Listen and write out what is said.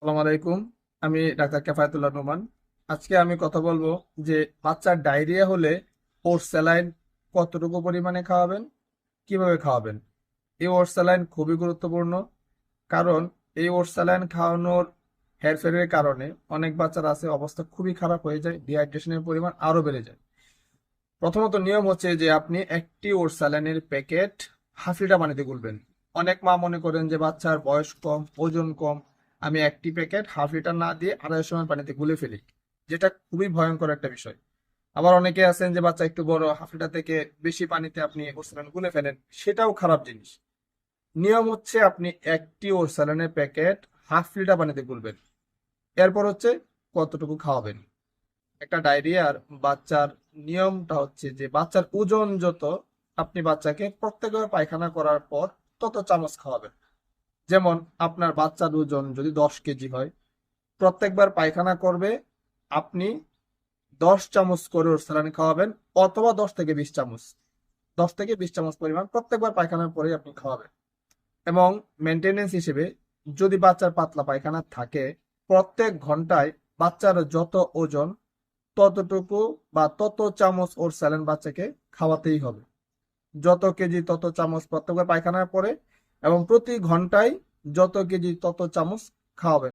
আসসালামু আলাইকুম, আমি ডাক্তার কেফায়েতুল্লাহ নোমান। আজকে আমি কথা বলব যে বাচ্চার ডায়রিয়া হলে ওর স্যালাইন কতটুকু পরিমাণে খাওয়াবেন, কীভাবে খাওয়াবেন। এই ওর স্যালাইন খুবই গুরুত্বপূর্ণ, কারণ এই ওর স্যালাইন খাওয়ানোর হেরফেরের কারণে অনেক বাচ্চার আছে অবস্থা খুবই খারাপ হয়ে যায় ডিহাইড্রেশনের পরিমাণ আরও বেড়ে যায়। প্রথমত নিয়ম হচ্ছে যে আপনি একটি ওর স্যালাইনের প্যাকেট হাফ লিটার পানিতে গুলবেন। অনেক মা মনে করেন যে বাচ্চার বয়স কম, ওজন কম আমি একটি প্যাকেট হাফ লিটার না দিয়ে আড়াইশো এমএল পানিতে গুলে ফেলি, যেটা খুবই ভয়ঙ্কর একটা বিষয়। আবার অনেকে আছেন যে বাচ্চা একটু বড়, হাফ লিটার থেকে বেশি পানিতে আপনি ওরসালান গুলে ফেলেন, সেটাও খারাপ জিনিস। নিয়ম হচ্ছে আপনি একটি ওরসালানের প্যাকেট হাফ লিটার পানিতে গুলবেন। এরপর হচ্ছে কতটুকু খাওয়াবেন। একটা ডায়রিয়ার বাচ্চার নিয়মটা হচ্ছে যে বাচ্চার ওজন যত, আপনি বাচ্চাকে প্রত্যেকবার পায়খানা করার পর তত চামচ খাওয়াবেন। যেমন আপনার বাচ্চার ওজন যদি দশ কেজি হয়, প্রত্যেকবার পায়খানা করবে, আপনি দশ চামচ করে ওর স্যালাইন খাওয়াবেন অথবা দশ থেকে বিশ চামচ। দশ থেকে বিশ চামচ পরিমাণ প্রত্যেকবার পায়খানার পরেই আপনি খাওয়াবেন। এবং মেনটেনেন্স হিসেবে যদি বাচ্চার পাতলা পায়খানা থাকে, প্রত্যেক ঘন্টায় বাচ্চার যত ওজন, ততটুকু বা তত চামচ ওর স্যালাইন বাচ্চাকে খাওয়াতেই হবে। যত কেজি তত চামচ প্রত্যেকবার পায়খানার পরে এবং প্রতি ঘন্টায় যত কেজি তত চামচ খাওয়াবেন।